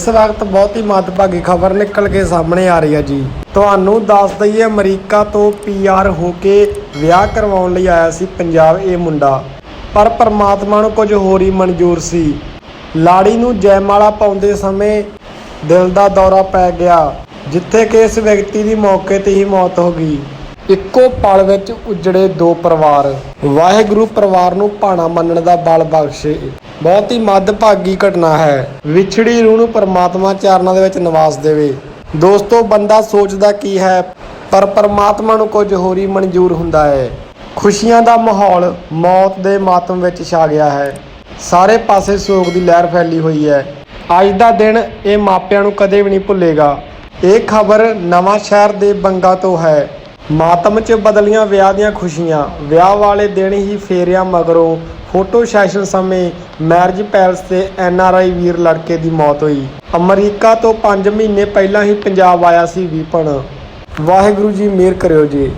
ਇਸ ਵਕਤ ਬਹੁਤ ਹੀ ਮੱਦਭਾਗੀ ਖਬਰ ਨਿਕਲ ਕੇ ਸਾਹਮਣੇ ਆ ਰਹੀ ਹੈ ਜੀ। ਤੁਹਾਨੂੰ ਦੱਸ ਦਈਏ, ਅਮਰੀਕਾ ਤੋਂ ਪੀਆਰ ਹੋ ਕੇ ਵਿਆਹ ਕਰਵਾਉਣ ਲਈ ਆਇਆ ਸੀ ਪੰਜਾਬ ਇਹ ਮੁੰਡਾ। ਪਰ ਪਰਮਾਤਮਾ ਨੂੰ ਕੁਝ ਹੋਰ ਹੀ ਮਨਜ਼ੂਰ ਸੀ। ਲਾੜੀ ਨੂੰ ਜੈਮਾਲਾ ਪਾਉਂਦੇ ਸਮੇਂ ਦਿਲ ਦਾ ਦੌਰਾ ਪੈ ਗਿਆ, ਜਿੱਥੇ ਕਿ ਇਸ ਵਿਅਕਤੀ ਦੀ ਮੌਕੇ ਤੇ ਹੀ ਮੌਤ ਹੋ ਗਈ। ਇੱਕੋ ਪਲ ਵਿੱਚ ਉਜੜੇ ਦੋ ਪਰਿਵਾਰ। ਵਾਹਿਗੁਰੂ ਪਰਿਵਾਰ ਨੂੰ ਭਾਣਾ ਮੰਨਣ ਦਾ ਬਲ ਬਖਸ਼ੇ। ਬਹੁਤ ਹੀ ਮੱਦਭਾਗੀ ਘਟਨਾ ਹੈ। ਵਿਛੜੀ ਰੂਹ ਨੂੰ ਪਰਮਾਤਮਾ ਚਰਨਾਂ ਦੇ ਵਿੱਚ ਨਿਵਾਸ ਦੇਵੇ। ਦੋਸਤੋ, ਬੰਦਾ ਸੋਚਦਾ ਕੀ ਹੈ, ਪਰ ਪਰਮਾਤਮਾ ਨੂੰ ਕੁਝ ਹੋਰ ਹੀ ਮਨਜ਼ੂਰ ਹੁੰਦਾ ਹੈ। ਖੁਸ਼ੀਆਂ ਦਾ ਮਾਹੌਲ ਮੌਤ ਦੇ ਮਾਤਮ ਵਿੱਚ ਛਾ ਗਿਆ ਹੈ। ਸਾਰੇ ਪਾਸੇ ਸੋਗ ਦੀ ਲਹਿਰ ਫੈਲੀ ਹੋਈ ਹੈ। ਅੱਜ ਦਾ ਦਿਨ ਇਹ ਮਾਪਿਆਂ ਨੂੰ ਕਦੇ ਵੀ ਨਹੀਂ ਭੁੱਲੇਗਾ। ਇਹ ਖਬਰ ਨਵਾਂ ਸ਼ਹਿਰ ਦੇ ਬੰਗਾ ਤੋਂ ਹੈ। ਮਾਤਮ 'ਚ ਬਦਲੀਆਂ ਵਿਆਹ ਦੀਆਂ ਖੁਸ਼ੀਆਂ। ਵਿਆਹ ਵਾਲੇ ਦਿਨ ਹੀ ਫੇਰਿਆਂ ਮਗਰੋਂ ਫੋਟੋ ਸੈਸ਼ਨ ਸਮੇਂ ਮੈਰਿਜ ਪੈਲਸ ਤੇ ਐਨ ਆਰ ਆਈ ਵੀਰ ਲੜਕੇ ਦੀ ਮੌਤ ਹੋਈ। ਅਮਰੀਕਾ ਤੋਂ 5 ਮਹੀਨੇ ਪਹਿਲਾਂ ਹੀ ਪੰਜਾਬ ਆਇਆ ਸੀ ਵਿਪਨ। ਵਾਹਿਗੁਰੂ ਜੀ, ਮਿਹਰ ਕਰਿਓ ਜੀ।